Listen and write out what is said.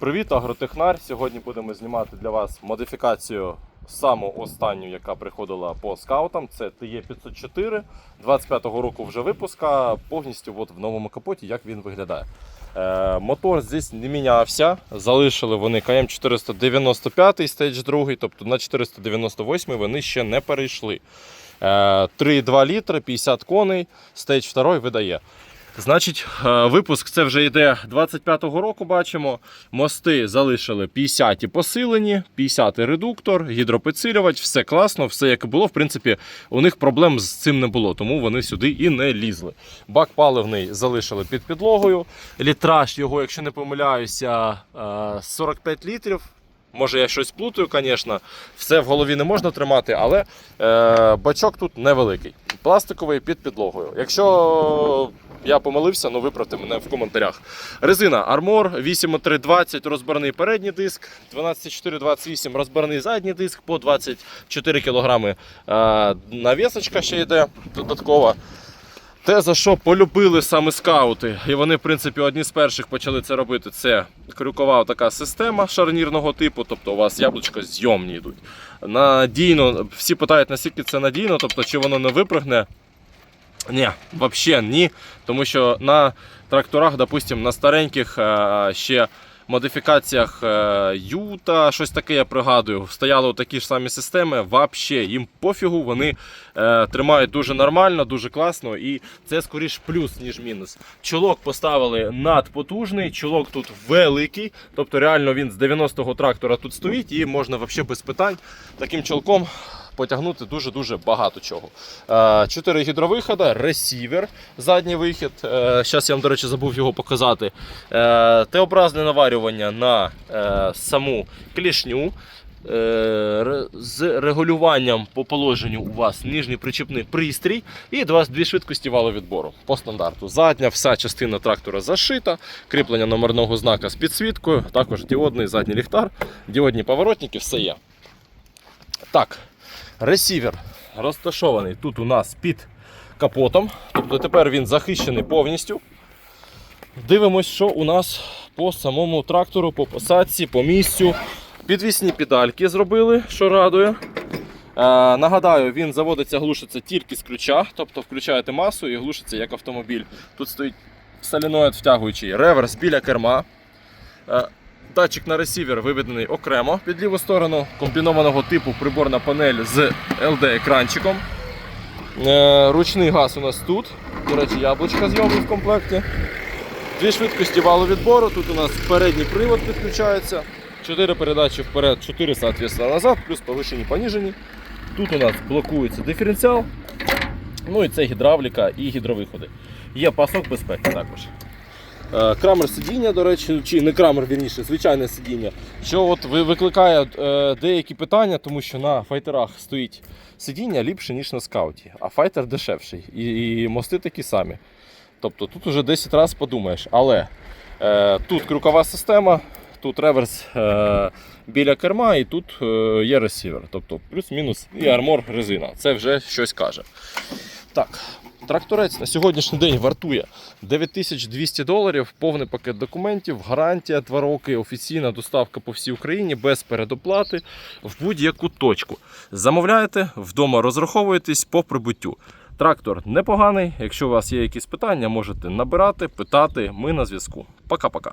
Привіт, агротехнар. Сьогодні будемо знімати для вас модифікацію саму останню, яка приходила по скаутам. Це TE504 25-го року вже випуска. Повністю от в новому капоті, як він виглядає. Е, мотор здесь не мінявся. Залишили вони КМ 495 стейдж 2, тобто на 498 вони ще не перейшли. Е, 3,2 літри, 50 коней, стейдж 2 видає. Значить, е, випуск це вже йде 25-го року. Бачимо. Мости залишили 50-ті посилені, 50 редуктор, гідропідсилювач, все класно, все як було. В принципі, у них проблем з цим не було, тому вони сюди і не лізли. Бак паливний залишили під підлогою. Літраж його, якщо не помиляюся, е, 45 літрів. Може, я щось плутаю, звісно. Все в голові не можна тримати, але е, бачок тут невеликий. Пластиковий під підлогою. Якщо я помилився, ну виправте мене в коментарях. Резина Armor 8.320 розборний передній диск, 12.428 розборний задній диск по 24 кг. Е, навісочка ще йде додаткова. Те, за що полюбили саме скаути, і вони, в принципі, одні з перших почали це робити, це крюкова така система шарнірного типу, тобто у вас яблучка зйомні йдуть. Надійно, всі питають, наскільки це надійно, тобто чи воно не випрыгне. Ні, взагалі ні. Тому що на тракторах, допустимо, на стареньких е, ще модифікаціях е, Юта, щось таке я пригадую, стояли такі ж самі системи. Взагалі, їм пофігу, вони е, тримають дуже нормально, дуже класно. І це скоріш плюс, ніж мінус. Чолок поставили надпотужний, чолок тут великий. Тобто, реально він з 90-го трактора тут стоїть і можна взагалі без питань таким чолком потягнути дуже-дуже багато чого. Е, Чотири гідровиходи, ресівер, задній вихід. Зараз я вам, до речі, забув його показати. Е, Т-образне наварювання на е, саму клішню. Е, З регулюванням по положенню у вас нижній причіпний пристрій і два, дві швидкості валовідбору по стандарту. Задня вся частина трактора зашита, кріплення номерного знака з підсвіткою, також діодний задній ліхтар, діодні поворотники, все є. Так, ресівер розташований тут у нас під капотом. Тобто тепер він захищений повністю. Дивимось, що у нас по самому трактору, по посадці, по місцю. Підвісні педальки зробили, що радує. Е, нагадаю, він заводиться, глушиться тільки з ключа, тобто включаєте масу і глушиться як автомобіль. Тут стоїть соленоїд втягуючий реверс біля керма. Е, Датчик на ресівер виведений окремо під ліву сторону комбінованого типу приборна панель з LD-екранчиком. Е, Ручний газ у нас тут. До речі, яблучка зйомні в комплекті. Дві швидкості валовідбору. Тут у нас передній привод підключається. Чотири передачі вперед, 4 соответственно, назад, плюс повишені, поніжені. Тут у нас блокується диференціал. Ну і це гідравліка і гідровиходи. Є пасок безпеки також. Е, Крамер сидіння, до речі, чи не крамер, вірніше, звичайне сидіння, що от викликає е, деякі питання, тому що на файтерах стоїть сидіння ліпше, ніж на скауті, а файтер дешевший. І, і мости такі самі. Тобто тут уже 10 разів подумаєш. Але е, тут крюкова система, тут реверс е, біля керма і тут е, є ресівер. Тобто плюс-мінус і армор резина. Це вже щось каже. Так, тракторець на сьогоднішній день вартує 9200 доларів, повний пакет документів, гарантія 2 роки, офіційна доставка по всій Україні без передоплати в будь-яку точку. Замовляєте, вдома розраховуєтесь по прибуттю. Трактор непоганий. Якщо у вас є якісь питання, можете набирати, питати. Ми на зв'язку. Пока-пока.